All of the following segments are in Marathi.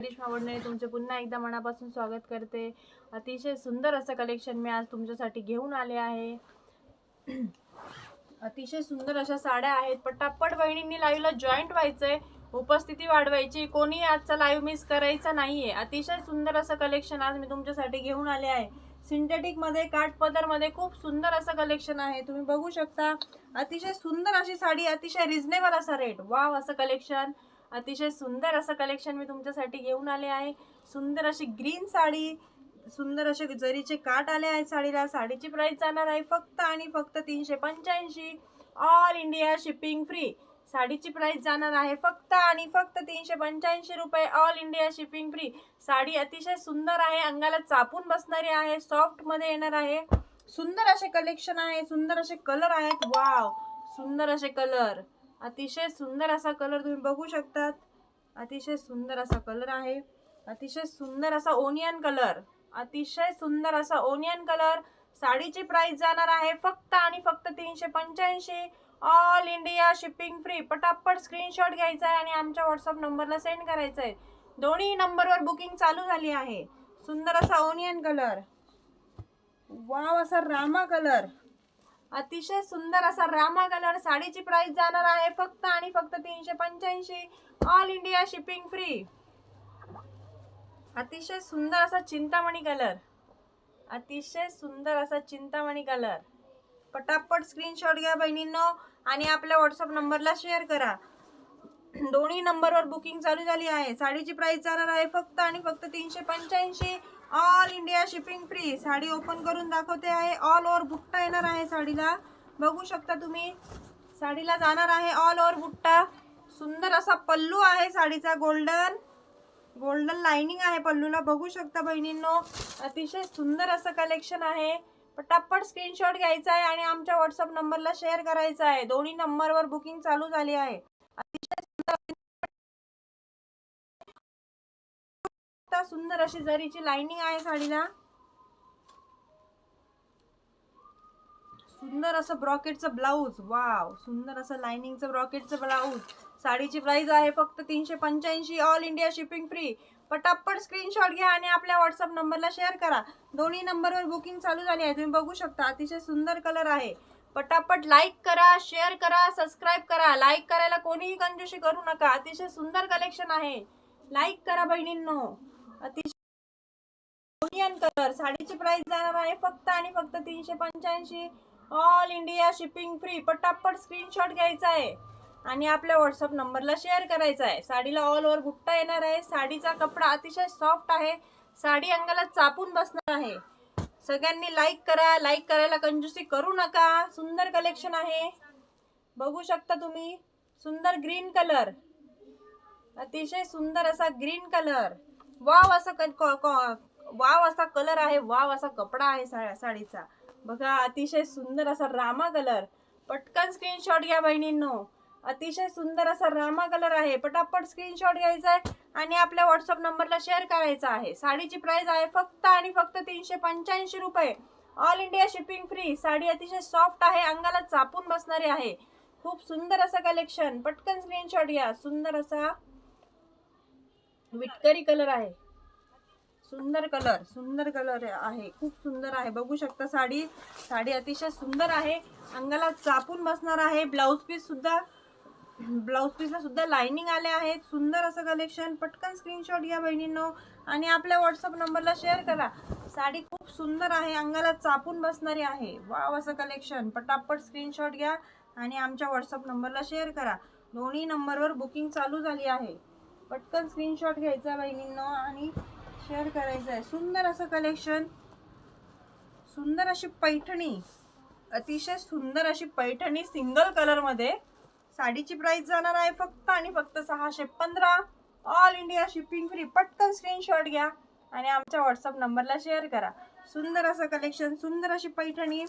करिश्मा वडणे तुमचे पुन्हा एकदा मनापासून स्वागत करते. अतिशय सुंदर असं कलेक्शन मी आज तुमच्यासाठी घेऊन आले आहे. अतिशय सुंदर अशा साड्या आहेत. पटापट बहिणींनी लाईव्हला जॉईंट व्हायचंय. उपस्थिती वाढवायची. कोणी आजचा लाईव्ह मिस करायचा नाहीये. अतिशय सुंदर असं कलेक्शन आज मी तुमच्यासाठी घेऊन आले आहे. सिंथेटिकमध्ये काठपदरमध्ये खूप सुंदर असं कलेक्शन आहे. तुम्ही बघू शकता. अतिशय सुंदर अशी साडी अतिशय रिझनेबल असा रेट वाव असं कलेक्शन अतिशय सुंदर असं कलेक्शन मी तुमच्यासाठी घेऊन आले आहे. सुंदर अशी ग्रीन साडी सुंदर असे जरीचे काठ आले आहेत साडीला. साडीची प्राईस जाणार आहे फक्त आणि फक्त तीनशे पंच्याऐंशी. ऑल इंडिया शिपिंग फ्री साडीची प्राईस जाणार आहे फक्त आणि फक्त तीनशे पंच्याऐंशी रुपये. All India shipping free sari अतिशय सुंदर आहे. अंगाला चापून बसणारी आहे. सॉफ्टमध्ये येणार आहे. सुंदर असे कलेक्शन आहे. सुंदर असे कलर आहेत. वाव सुंदर असे कलर अतिशय सुंदर असा कलर तुम्ही बघू शकतात. अतिशय सुंदर असा कलर आहे. अतिशय सुंदर असा ओनियन कलर. अतिशय सुंदर असा ओनियन कलर. साडीची प्राइस जाणार आहे फक्त आणि फक्त तीनशे पंच्याऐंशी. ऑल इंडिया शिपिंग फ्री पटापट स्क्रीनशॉट घ्यायचा आहे आणि आमच्या व्हॉट्सअप नंबरला सेंड करायचा आहे. दोन्ही नंबरवर बुकिंग चालू झाली आहे. सुंदर असा ओनियन कलर. वाव असा रामा कलर. अतिशय सुंदर असा रामा कलर साडीची प्राइस जाणार आहे. फक्त आणि फक्त तीनशे पंच्याऐंशी. ऑल इंडिया शिपिंग फ्री अतिशय सुंदर असा चिंतामणी कलर. अतिशय सुंदर असा चिंतामणी कलर. पटापट स्क्रीनशॉट घ्या बहिणींनो आणि आपल्या व्हॉट्सअप नंबरला शेअर करा. दोन्ही नंबरवर बुकिंग चालू झाली आहे. साडीची प्राइस जाणार आहे फक्त आणि फक्त तीनशे पंच्याऐंशी. All India shipping free sari open करून दाखवते आहे. ऑल ओव्हर बुट्टा येणार आहे साडीला. बघू शकता तुम्ही. साडीला जाणार आहे ऑल ओव्हर बुट्टा. सुंदर असा पल्लू आहे साडीचा गोल्डन गोल्डन लाइनिंग आहे पल्लूला. बघू शकता बहिणींनो. अतिशय सुंदर असं कलेक्शन आहे. पटापट स्क्रीनशॉट घ्यायचा आहे आणि आमच्या व्हॉट्सअप नंबरला शेअर करायचा आहे. दोन्ही नंबरवर बुकिंग चालू झाली आहे. अतिशय सुंदर सुंदर अशी जरीची लाइनिंग आहे साडीला. सुंदर असं ब्रॉकेटचं ब्लाऊज वाव सुंदर असं लाइनिंगचं ब्रॉकेटचं ब्लाऊज साडीची प्राइस आहे फक्त तीनशे पंच्याऐंशी. ऑल इंडिया शिपिंग फ्री पटापट स्क्रीनशॉट घ्या आणि आपल्या व्हॉट्सअप नंबरला शेअर करा. दोन्ही नंबरवर बुकिंग चालू झाली आहे. तुम्ही बघू शकता अतिशय सुंदर कलर आहे. पटापट लाईक करा शेअर करा सबस्क्राईब करा. लाईक करायला कोणीही कंजूशी करू नका. अतिशय सुंदर कलेक्शन आहे. लाईक करा बहिणींनो. अतिशय कलर साडीची प्राइस जाणार आहे फक्त आणि फक्त तीनशे पंच्याऐंशी. ऑल इंडिया शिपिंग फ्री पटापट स्क्रीनशॉट घ्यायचा आहे. आणि आपल्या व्हॉट्सअप नंबरला शेअर करायचा आहे. साडीला ऑल ओव्हर गुट्टा येणार आहे. साडीचा कपडा अतिशय सॉफ्ट आहे. साडी अंगाला चापून बसणार आहे. सगळ्यांनी लाईक करा. लाईक करायला कंजूसी करू नका. सुंदर कलेक्शन आहे. बघू शकता तुम्ही. सुंदर ग्रीन कलर अतिशय सुंदर असा ग्रीन कलर वाव असा क- वाव असा कलर आहे वाव असा कपडा आहे सा- साडीचा. बघा अतिशय सुंदर असा रामा कलर. पटकन स्क्रीनशॉट घ्या बहिणींनो. अतिशय सुंदर असा रामा कलर आहे. पटापट स्क्रीनशॉट घ्यायचा आहे आणि आपल्या व्हॉट्सअप नंबरला शेअर करायचा आहे. साडीची प्राइस आहे फक्त आणि फक्त तीनशे पंच्याऐंशी रुपये. All India shipping free sari अतिशय सॉफ्ट आहे अंगाला चापून बसणारी आहे. खूप सुंदर असं कलेक्शन पटकन स्क्रीनशॉट घ्या. सुंदर असा विटकरी कलर आहे. सुंदर कलर सुंदर कलर आहे. खूप सुंदर आहे. बघू शकता साडी. साडी अतिशय सुंदर आहे. अंगाला चापून बसणार आहे. ब्लाऊज पीस सुद्धा ब्लाऊज पीसला सुद्धा लाइनिंग आले आहेत. सुंदर असं कलेक्शन पटकन स्क्रीनशॉट घ्या बहिणींनो. आणि आपल्या व्हॉट्सअप नंबरला शेअर करा. साडी खूप सुंदर आहे. अंगाला चापून बसणारी आहे. वाव असं कलेक्शन पटापट स्क्रीनशॉट घ्या आणि आमच्या व्हॉट्सअप नंबरला शेअर करा. दोन्ही नंबरवर बुकिंग चालू झाली आहे. पटकन स्क्रीनशॉट घ्यायचा बहिणींनो आणि शेअर करायचं आहे सुंदर असं कलेक्शन सुंदर अशी पैठणी. अतिशय सुंदर अशी पैठणी सिंगल कलरमध्ये साडीची प्राइस जाणार आहे फक्त आणि फक्त सहाशे पंधरा. ऑल इंडिया शिपिंग फ्री पटकन स्क्रीनशॉट घ्या आणि आमच्या व्हॉट्सअप नंबरला शेअर करा. सुंदर असं कलेक्शन सुंदर अशी पैठणी.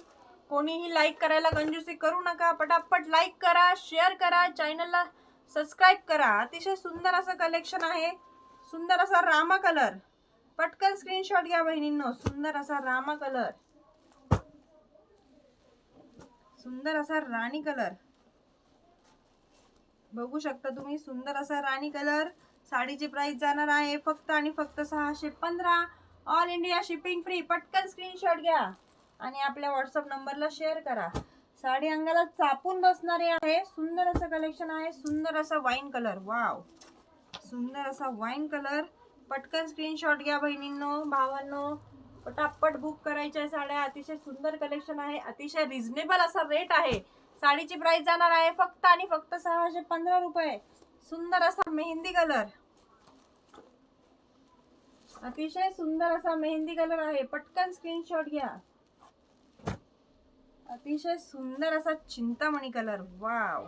कोणीही लाईक करायला कंजूसी करू नका. पटापट लाईक करा शेअर करा. चॅनलला सबस्क्राईब करा. अतिशय सुंदर असं कलेक्शन आहे. सुंदर असा रामा कलर पटकन स्क्रीनशॉट घ्या बहिणींनो. सुंदर असा रामा कलर सुंदर असा राणी कलर बघू शकता तुम्ही सुंदर असा राणी कलर साडीची प्राइस जाणार आहे फक्त आणि फक्त सहाशे पंधरा. ऑल इंडिया शिपिंग फ्री पटकन स्क्रीनशॉट घ्या. आणि आपल्या व्हॉट्सअप नंबरला शेअर करा. साडी अंगाला चापून बसणारी आहे. सुंदर असं कलेक्शन आहे. सुंदर असा वाईन कलर वाव सुंदर असा वाईन कलर पटकन स्क्रीनशॉट घ्या बहिणींनो भावांनो. पटापट बुक करायच्या साड्या. अतिशय सुंदर कलेक्शन आहे. अतिशय रिझनेबल असा रेट आहे. साडीची प्राइस जाणार आहे फक्त आणि फक्त सहाशे पंधरा रुपये. सुंदर असा मेहंदी कलर अतिशय सुंदर असा मेहंदी कलर आहे. पटकन स्क्रीनशॉट घ्या. अतिशय सुंदर असा चिंतामणी कलर वाव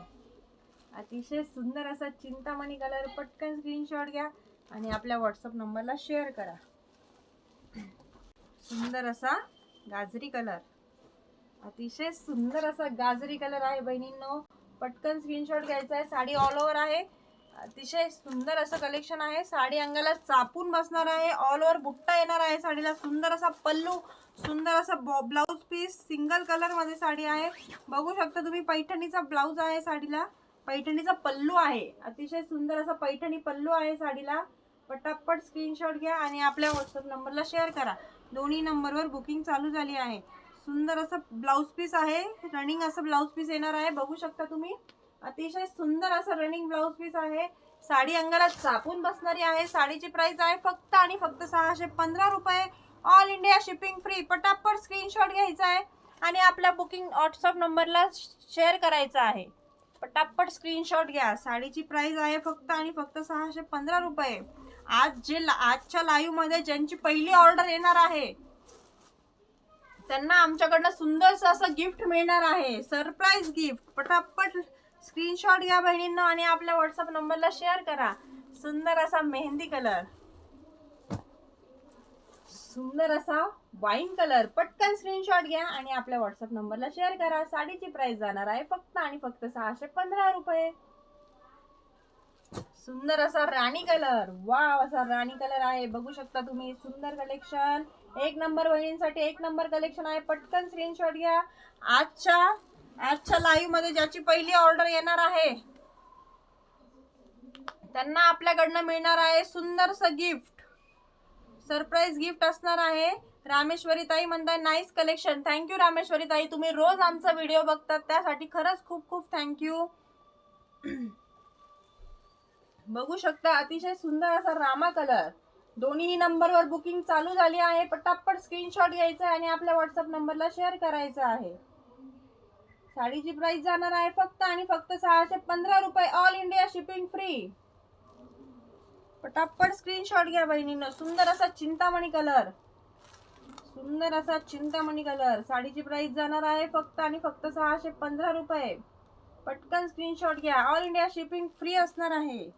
अतिशय सुंदर असा चिंतामणी कलर पटकन स्क्रीनशॉट घ्या आणि आपल्या व्हॉट्सअप नंबरला शेअर करा. सुंदर असा गाजरी कलर अतिशय सुंदर असा गाजरी कलर आहे बहिणींनो. पटकन स्क्रीनशॉट घ्यायचा आहे. साडी ऑल ओव्हर आहे. अतिशय सुंदर असं कलेक्शन आहे. साडी अंगाला चापून बसणार आहे. ऑल ओव्हर बुट्टा येणार आहे साडीला. सुंदर असा पल्लू सुंदर असा ब्लाऊज पीस सिंगल कलरमध्ये साडी आहे. बघू शकता तुम्ही पैठणीचा ब्लाऊज आहे साडीला. पैठणीचा पल्लू आहे. अतिशय सुंदर असा पैठणी पल्लू आहे साडीला. पटापट स्क्रीनशॉट घ्या आणि आपल्या व्हॉट्सअप नंबरला शेअर करा. दोन्ही नंबरवर बुकिंग चालू झाली आहे. सुंदर असं ब्लाऊज पीस आहे. रनिंग असं ब्लाऊज पीस येणार आहे. बघू शकता तुम्ही. अतिशय सुंदर असं रनिंग ब्लाऊज पीस आहे. साडी अंगाला चापून बसणारी आहे. साडीची प्राइस आहे फक्त आणि फक्त सहाशे पंधरा रुपये. ऑल इंडिया शिपिंग फ्री पटापट स्क्रीनशॉट घ्यायचा आहे. आणि आपल्या बुकिंग व्हॉट्सअप नंबरला शेअर करायचा आहे. पटापट स्क्रीनशॉट घ्या. साडीची प्राइस आहे फक्त आणि फक्त सहाशे पंधरा रुपये. आज जे आजच्या लाईव्हमध्ये ज्यांची पहिली ऑर्डर येणार आहे त्यांना आमच्याकडनं सुंदरसं असं गिफ्ट मिळणार आहे. सरप्राईज गिफ्ट पटापट स्क्रीनशॉट घ्या बहिणींना आणि आपल्या व्हॉट्सअप नंबरला शेअर करा. सुंदर असा मेहंदी कलर सुंदर असा वाईन कलर पटकन स्क्रीनशॉट घ्या आणि आपल्या व्हॉट्सअप नंबरला शेअर करा. साडीची प्राइस जाणार आहे फक्त आणि फक्त सहाशे पंधरा रुपये. सुंदर असा राणी कलर वाव असा राणी कलर आहे. बघू शकता तुम्ही सुंदर कलेक्शन एक नंबर बहिणींसाठी एक नंबर कलेक्शन आहे. पटकन स्क्रीनशॉट घ्या. आजच्या आजच्या लाईव्हमध्ये ज्याची पहिली ऑर्डर येणार आहे त्यांना आपल्याकडनं मिळणार आहे सुंदरसं गिफ्ट सरप्राईज गिफ्ट असणार आहे. रामेश्वरी ताई म्हणताय नाईस कलेक्शन थँक्यू रामेश्वरी ताई तुम्ही रोज आमचा व्हिडिओ बघतात. त्यासाठी खरंच खूप खूप थँक्यू बघू शकता अतिशय सुंदर असा रामा कलर दोन्ही नंबरवर बुकिंग चालू झाली आहे. पटापट स्क्रीनशॉट घ्यायचा आहे आणि आपल्या व्हॉट्सअप नंबरला शेअर करायचं आहे. साडीची प्राइस जाणार आहे फक्त आणि फक्त सहाशे पंधरा रुपये. ऑल इंडिया शिपिंग फ्री पटापट स्क्रीनशॉट घ्या बहिणीनं. सुंदर असा चिंतामणी कलर सुंदर असा चिंतामणी कलर साडीची प्राइस जाणार आहे फक्त आणि फक्त सहाशे पंधरा रुपये. पटकन स्क्रीनशॉट घ्या. ऑल इंडिया शिपिंग फ्री असणार आहे.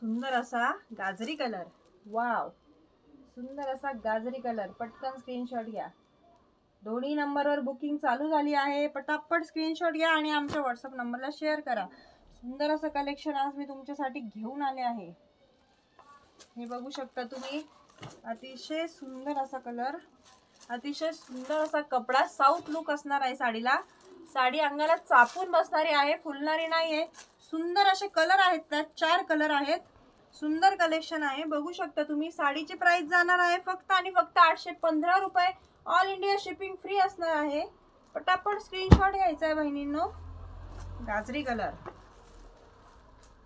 सुंदर असा गाजरी कलर वाव सुंदर असा गाजरी कलर पटकन स्क्रीनशॉट घ्या. दोन्ही नंबरवर बुकिंग चालू झाली आहे. पटापट स्क्रीनशॉट घ्या आणि आमच्या व्हॉट्सअप नंबरला शेअर करा. सुंदर असं कलेक्शन आज मी तुमच्यासाठी घेऊन आले आहे. हे बघू शकता तुम्ही. अतिशय सुंदर असा कलर अतिशय सुंदर असा कपडा. साऊथ लुक असणार आहे साडीला. साडी अंगाला चापून बसणारी आहे फुलणारी नाही आहे सुंदर असे कलर आहेत त्यात. चार कलर आहेत. सुंदर कलेक्शन आहे. बघू शकता तुम्ही. साडीची प्राइस जाणार आहे फक्त आणि फक्त आठशे पंधरा रुपये. ऑल इंडिया शिपिंग फ्री असणार आहे. पटापट स्क्रीनशॉट घ्यायचा आहे बहिणींनो. गाजरी कलर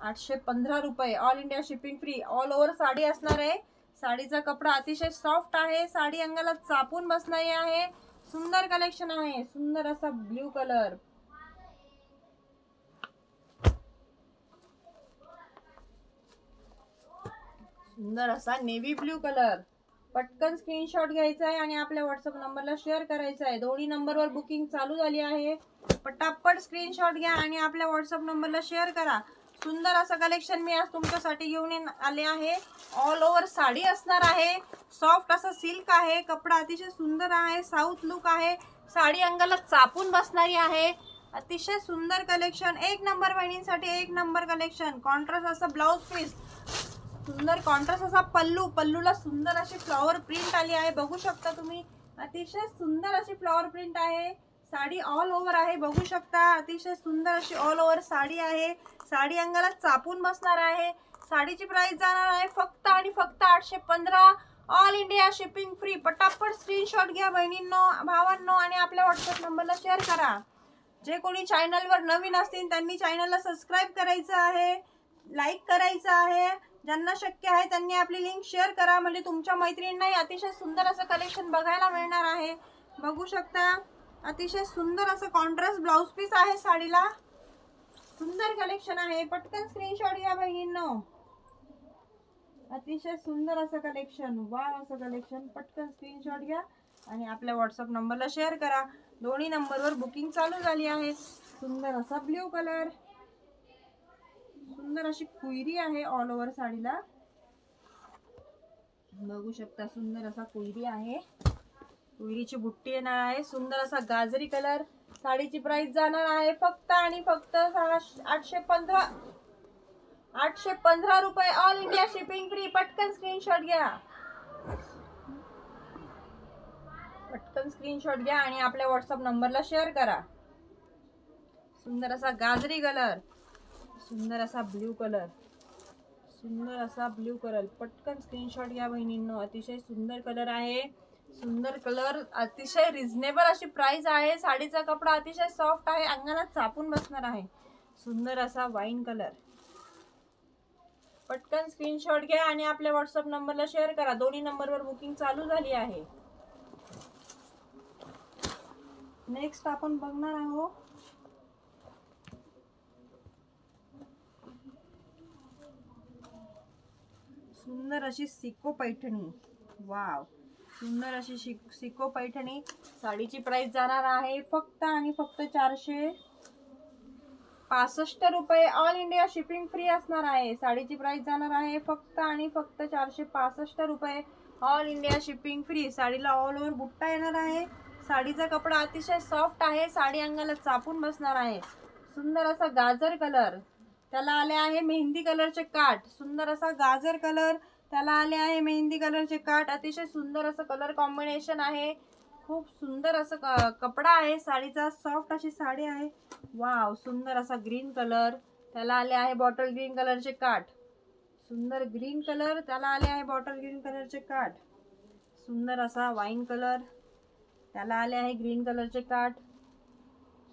आठशे पंधरा रुपये. All India shipping free all over sari असणार आहे. साडीचा कपडा अतिशय सॉफ्ट आहे. साडी अंगाला चापून बसणारी आहे. सुंदर कलेक्शन आहे. सुंदर असा ब्ल्यू कलर सुंदर असा नेव्ही ब्ल्यू कलर पटकन स्क्रीनशॉट घ्यायचा आहे आणि आपल्या व्हॉट्सअप नंबरला शेअर करायचा आहे. दोन्ही नंबरवर बुकिंग चालू झाली आहे. पटापट स्क्रीनशॉट घ्या आणि आपल्या व्हॉट्सअप नंबरला शेअर करा. सुंदर असं कलेक्शन मी आज तुमच्यासाठी घेऊन आले आहे. ऑल ओव्हर साडी असणार आहे. सॉफ्ट असं सिल्क आहे. कपडा अतिशय सुंदर आहे. साऊथ लुक आहे. साडी अंगाला चापून बसणारी आहे. अतिशय सुंदर कलेक्शन एक नंबर बहिणींसाठी एक नंबर कलेक्शन कॉन्ट्रास्ट असं ब्लाऊज पीस सुंदर कॉन्ट्रास्ट असा पल्लू पल्लूला सुंदर अशी फ्लॉवर प्रिंट आली आहे. बघू शकता तुम्ही. अतिशय सुंदर अशी फ्लॉवर प्रिंट आहे. साडी ऑल ओव्हर आहे. बघू शकता. अतिशय सुंदर अशी ऑल ओव्हर साडी आहे. साडी अंगाला चापून बसणार आहे. साडीची प्राइस जाणार आहे फक्त आणि फक्त आठशे पंधरा. ऑल इंडिया शिपिंग फ्री पटापट स्क्रीनशॉट घ्या बहिणींनो भावांनो आणि आपल्या व्हॉट्सअप नंबरला शेअर करा. जे कोणी चॅनलवर नवीन असतील त्यांनी चॅनलला सबस्क्राईब करायचं आहे. लाईक करायचं आहे. ज्यांना शक्य आहे त्यांनी आपली लिंक शेअर करा. म्हणजे तुमच्या मैत्रिणींनाही अतिशय सुंदर असं कलेक्शन बघायला मिळणार आहे. बघू शकता. अतिशय सुंदर असं कॉन्ट्रास्ट ब्लाऊज पीस आहे साडीला. सुंदर कलेक्शन आहे. पटकन स्क्रीनशॉट घ्या बहिणींनो. अतिशय सुंदर असं कलेक्शन वा असं कलेक्शन पटकन स्क्रीनशॉट घ्या आणि आपल्या व्हॉट्सअप नंबरला शेअर करा. दोन्ही नंबरवर बुकिंग चालू झाली आहे. सुंदर असा ब्ल्यू कलर सुंदर अशी कुयरी आहे ऑल ओव्हर साडीला. बघू शकता सुंदर असा कुयरी आहे. कुयरीची बुट्टी येणार आहे सुंदर असा गाजरी कलर साडीची प्राइस जाणार आहे फक्त आणि फक्त सहाशे- आठशे पंधरा आठशे पंधरा रुपये. ऑल इंडिया शिपिंग फ्री पटकन स्क्रीनशॉट घ्या. पटकन स्क्रीनशॉट घ्या आणि आपल्या व्हॉट्सअप नंबरला शेअर करा. सुंदर असा गाजरी कलर सुंदर असा ब्ल्यू कलर. सुंदर असा ब्ल्यू कलर. पटकन स्क्रीनशॉट घ्या बहिणींनो. अतिशय सुंदर कलर आहे. सुंदर कलर अतिशय रिझनेबल अशी प्राइस आहे. साडीचा कपडा अतिशय सॉफ्ट आहे. अंगाला चापून बसणार आहे. सुंदर असा वाईन कलर पटकन स्क्रीनशॉट घ्या आणि आपल्या व्हॉट्सअप नंबरला शेअर करा. दोन्ही नंबरवर बुकिंग चालू झाली आहे. नेक्स्ट आपण बघणार आहोत. सुंदर अशी सिको पैठणी. वाव. सुंदर अशी शिक सिको पैठणी. साडीची प्राइस जाणार आहे फक्त आणि फक्त चारशे पासष्ट रुपये. ऑल इंडिया शिपिंग फ्री असणार आहे. साडीची प्राइस जाणार आहे फक्त आणि फक्त चारशे पासष्ट रुपये. ऑल इंडिया शिपिंग फ्री साडीला ऑल ओव्हर बुट्टा येणार आहे. साडीचा कपडा अतिशय सॉफ्ट आहे. साडी अंगाला चापून बसणार आहे. सुंदर असा गाजर कलर त्याला आले आहे मेहंदी कलरचे काठ. सुंदर असा गाजर कलर. त्याला आले आहे मेहंदी कलरचे काठ. अतिशय सुंदर असं कलर कॉम्बिनेशन आहे. खूप सुंदर असं क- कपडा आहे. साडीचा सॉफ्ट अशी साडी आहे. वाव सुंदर असा ग्रीन कलर त्याला आले आहे बॉटल ग्रीन कलरचे काठ. सुंदर ग्रीन कलर त्याला आले आहे बॉटल ग्रीन कलरचे काठ. सुंदर असा वाईन कलर त्याला आले आहे ग्रीन कलरचे काठ.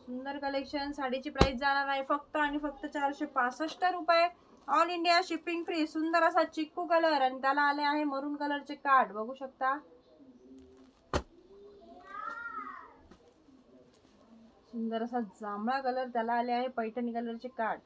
सुंदर कलेक्शन साडीची प्राइस जाणार आहे फक्त आणि फक्त चारशे पासष्ट रुपये. ऑल इंडिया शिपिंग फ्री सुंदर असा चिक्कू कलर आणि त्याला आले आहे मरून कलरचे कार्ड बघू शकता. सुंदर असा जांभळा कलर त्याला आले आहे पैठणी कलरचे काठ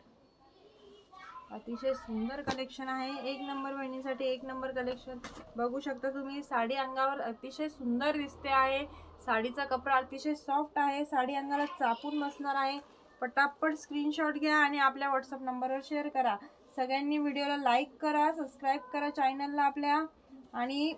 अतिशय सुंदर कलेक्शन आहे. एक नंबर बहिणीसाठी एक नंबर कलेक्शन बघू शकता तुम्ही साडी अंगावर अतिशय सुंदर दिसते आहे. साडीचा कपडा अतिशय सॉफ्ट आहे. साडी अंगाला चापून बसणार आहे. पटापट स्क्रीनशॉट घ्या आणि आपल्या व्हॉट्सअप नंबरवर शेअर करा. सगळ्यांनी व्हिडिओला लाईक करा सबस्क्राईब करा चॅनलला आपल्या. आणि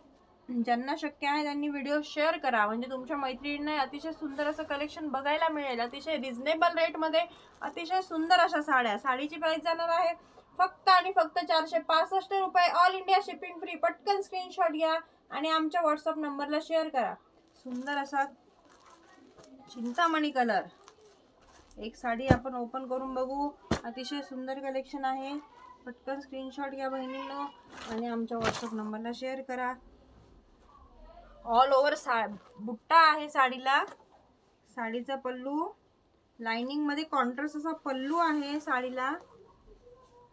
ज्यांना शक्य आहे त्यांनी व्हिडिओ शेअर करा. म्हणजे तुमच्या मैत्रिणींना अतिशय सुंदर असं कलेक्शन बघायला मिळेल. अतिशय रिझनेबल रेटमध्ये अतिशय सुंदर अशा साड्या. साडीची प्राईस जाणार आहे फक्त आणि फक्त चारशे पासष्ट रुपये ऑल इंडिया शिपिंग फ्री पटकन स्क्रीनशॉट घ्या आणि आमच्या व्हॉट्सअप नंबरला शेअर करा. सुंदर असा चिंतामणी कलर एक साडी आपण ओपन करून बघू. अतिशय सुंदर कलेक्शन आहे. पटकन स्क्रीनशॉट घ्या बहिणींनो आणि आमच्या व्हॉट्सअप नंबरला शेअर करा. ऑल ओव्हर सा बुट्टा आहे साडीला. साडीचा पल्लू. लाइनिंगमध्ये कॉन्ट्रास्ट असा पल्लू आहे साडीला.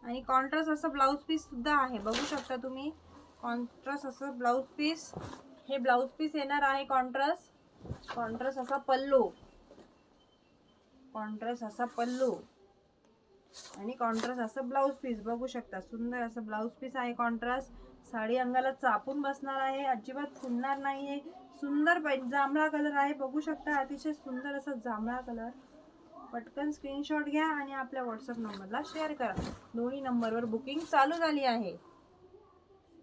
आणि कॉन्ट्रास्ट असं ब्लाऊज पीस सुद्धा आहे. बघू शकता तुम्ही. कॉन्ट्रास्ट असं ब्लाऊज पीस हे ब्लाऊज पीस येणार आहे कॉन्ट्रास्ट कॉन्ट्रास्ट असा पल्लू. कॉन्ट्रास्ट असा पल्लू. आणि कॉन्ट्रास्ट असं ब्लाऊज पीस बघू शकता. सुंदर असं ब्लाऊज पीस आहे कॉन्ट्रास्ट साडी अंगाला चापून बसणार आहे. अजिबात फुलणार नाही आहे सुंदर पै जांभळा कलर आहे. बघू शकता. अतिशय सुंदर असा जांभळा कलर पटकन स्क्रीनशॉट घ्या आणि आपल्या व्हॉट्सअप नंबरला शेअर करा. दोन्ही नंबरवर बुकिंग चालू झाली आहे.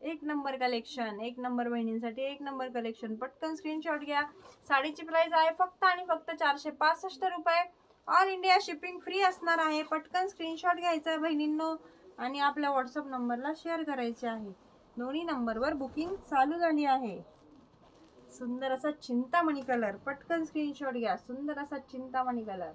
एक नंबर कलेक्शन एक नंबर बहिणींसाठी एक नंबर कलेक्शन पटकन स्क्रीनशॉट घ्या. साडीची प्राइस आहे फक्त आणि फक्त चारशे पासष्ट रुपये. ऑल इंडिया शिपिंग फ्री असणार आहे. पटकन स्क्रीनशॉट घ्यायचा आहे बहिणींनो आणि आपल्या व्हॉट्सअप नंबरला शेअर करायचे आहे. दोन्ही नंबरवर बुकिंग चालू झाली आहे. सुंदर असा चिंतामणी कलर पटकन स्क्रीनशॉट घ्या. सुंदर असा चिंतामणी कलर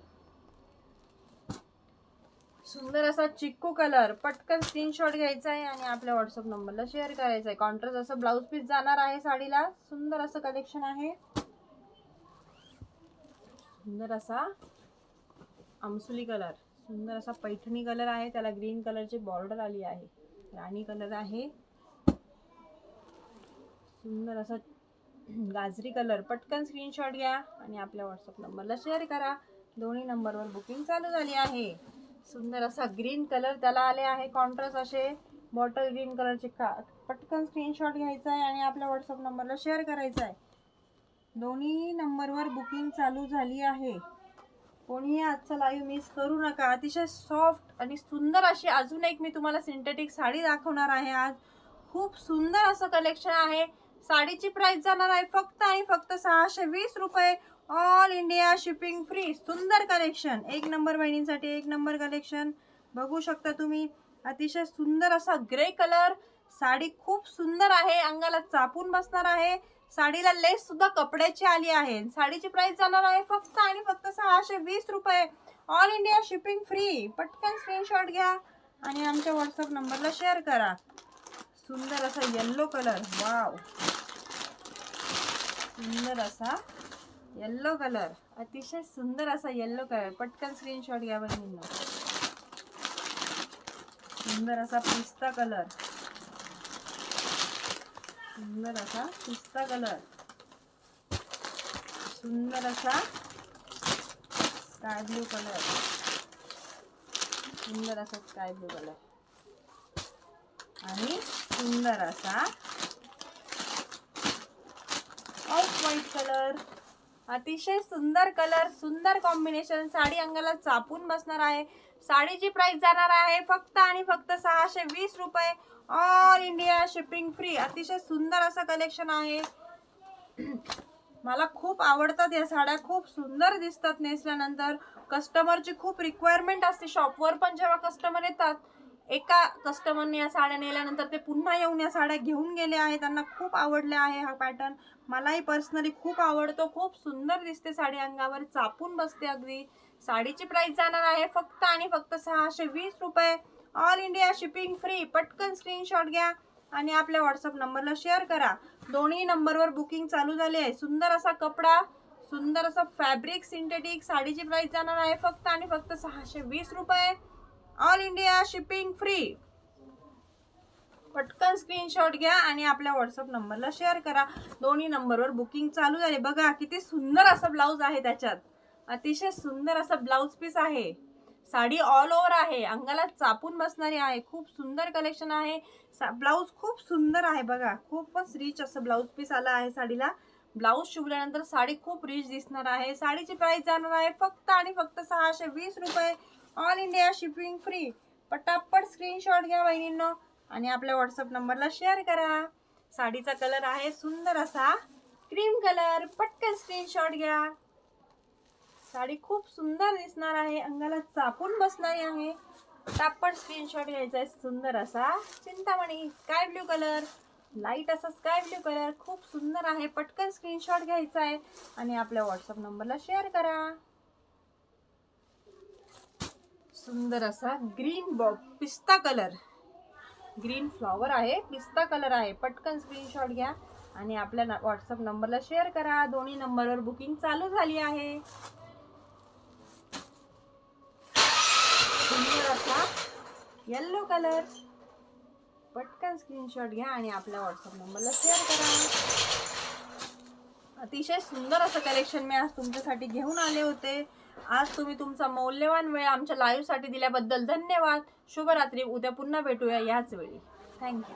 सुंदर असा चिक्कू कलर. पटकन स्क्रीनशॉट घ्यायचा आहे आणि आपल्या व्हॉट्सअप नंबरला शेअर करायचा आहे. कॉन्ट्रास्ट असं ब्लाऊज पीस जाणार आहे साडीला. सुंदर असं कलेक्शन आहे. सुंदर असा आमसुली कलर. सुंदर असा पैठणी कलर आहे. त्याला ग्रीन कलरची बॉर्डर आली आहे. राणी कलर आहे. सुंदर असा गाजरी कलर. पटकन स्क्रीनशॉट घ्या आणि आपल्या व्हॉट्सअप नंबरला शेअर करा. दोन्ही नंबरवर बुकिंग चालू झाली आहे. सुंदर असा ग्रीन कलर त्याला आले आहे. कॉन्ट्रास्ट असे बॉटल ग्रीन कलरचे का पटकन स्क्रीनशॉट घ्यायचा आहे आणि आपल्या व्हॉट्सअप नंबरला शेअर करायचा आहे. दोन्ही नंबरवर बुकिंग चालू झाली आहे. कोणीही आजचा लाईव्ह मिस करू नका. अतिशय सॉफ्ट आणि सुंदर अशी अजून एक मी तुम्हाला सिंथेटिक साडी दाखवणार आहे आज. खूप सुंदर असं कलेक्शन आहे. साडीची प्राइस जाणार आहे फक्त आणि फक्त सहाशे वीस रुपये. ऑल इंडिया शिपिंग फ्री सुंदर कलेक्शन एक नंबर बहिणींसाठी एक नंबर कलेक्शन बघू शकता तुम्ही. अतिशय सुंदर असा ग्रे कलर साडी खूप सुंदर आहे. अंगाला चापून बसणार आहे. साडीला लेस सुद्धा कपड्याची आली आहे. साडीची प्राइस जाणार आहे फक्त आणि फक्त सहाशे वीस रुपये. ऑल इंडिया शिपिंग फ्री पटकन स्क्रीनशॉट घ्या आणि आमच्या व्हॉट्सअप नंबरला शेअर करा. सुंदर असा येल्लो कलर वाव सुंदर असा येल्लो कलर अतिशय सुंदर असा येल्लो कलर पटकन स्क्रीनशॉट घ्या बहिणींना सुंदर असा पिस्ता कलर सुंदर असा पिस्ता कलर सुंदर असा स्काय ब्लू कलर सुंदर असा स्काय ब्लू कलर आणि सुंदर असा. ऑफ व्हाईट कलर अतिशय सुंदर कलर सुंदर कॉम्बिनेशन साडी अंगाला चापून बसणार आहे. साडीची प्राइस जाणार आहे फक्त आणि फक्त सहाशे वीस रुपये. ऑल इंडिया शिपिंग फ्री अतिशय सुंदर असं कलेक्शन आहे. मला खूप आवडतात या साड्या. खूप सुंदर दिसतात नेसल्यानंतर. कस्टमरची खूप रिक्वायरमेंट असते. शॉपवर पण जेव्हा कस्टमर येतात एका कस्टमरने या साड्या नेल्यानंतर ते पुन्हा येऊन या साड्या घेऊन गेले आहे. त्यांना खूप आवडल्या आहे हा पॅटर्न मलाही पर्सनली खूप आवडतो. खूप सुंदर दिसते साडी अंगावर. चापून बसते अगदी. साडीची प्राइस जाणार आहे फक्त आणि फक्त सहाशे वीस रुपये. ऑल इंडिया शिपिंग फ्री पटकन स्क्रीनशॉट घ्या आणि आपल्या व्हॉट्सअप नंबरला शेअर करा. दोन्ही नंबरवर बुकिंग चालू झाली आहे. सुंदर असा कपडा सुंदर असं फॅब्रिक सिंथेटिक साडीची प्राइस जाणार आहे फक्त आणि फक्त सहाशे वीस रुपये. ऑल इंडिया शिपिंग फ्री पटकन स्क्रीनशॉट घ्या आणि आपल्या व्हॉट्सअप नंबरला शेअर करा. दोन्ही नंबरवर बुकिंग चालू झाले. बघा किती सुंदर असं ब्लाऊज आहे त्याच्यात. अतिशय सुंदर असं ब्लाऊज पीस आहे. साडी ऑल ओव्हर आहे. अंगाला चापून बसणारी आहे. खूप सुंदर कलेक्शन आहे. ब्लाऊज खूप सुंदर आहे बघा. खूपच रिच असं ब्लाऊज पीस आला आहे साडीला. ब्लाऊज शिवल्यानंतर साडी खूप रिच दिसणार आहे. साडीची प्राइस जाणार आहे फक्त आणि फक्त सहाशे वीस रुपये. ऑल इंडिया शिपिंग फ्री पटापट स्क्रीनशॉट घ्या बहिणींनो आणि आपल्या व्हॉट्सअप नंबरला शेअर करा. साडीचा कलर आहे सुंदर असा. क्रीम कलर पटकन स्क्रीनशॉट घ्या. साडी खूप सुंदर दिसणार आहे. अंगाला चापून बसणारी आहे. पटापट स्क्रीनशॉट घ्यायचा आहे सुंदर असा. Chintamani sky blue colour light असा स्काय ब्ल्यू कलर खूप सुंदर आहे. पटकन स्क्रीनशॉट घ्यायचा आहे आणि आपल्या व्हॉट्सअप नंबरला शेअर करा. सुंदर असा ग्रीन बॉ पिस्ता कलर ग्रीन फ्लॉवर आहे पिस्ता कलर आहे. पटकन स्क्रीनशॉट घ्या आणि आपल्या व्हॉट्सअप नंबरला शेअर करा. दोन्ही नंबरवर बुकिंग चालू झाली आहे. सुंदर असा येल्लो कलर पटकन स्क्रीनशॉट घ्या आणि आपल्या व्हॉट्सअप नंबरला शेअर करा. अतिशय सुंदर असं कलेक्शन मी आज तुमच्यासाठी घेऊन आले होते. आज तुम्ही तुमचा मौल्यवान वेळ आमच्या लाईव्हसाठी दिल्याबद्दल धन्यवाद. शुभरात्री. उद्या पुन्हा भेटूया याच वेळी. थँक्यू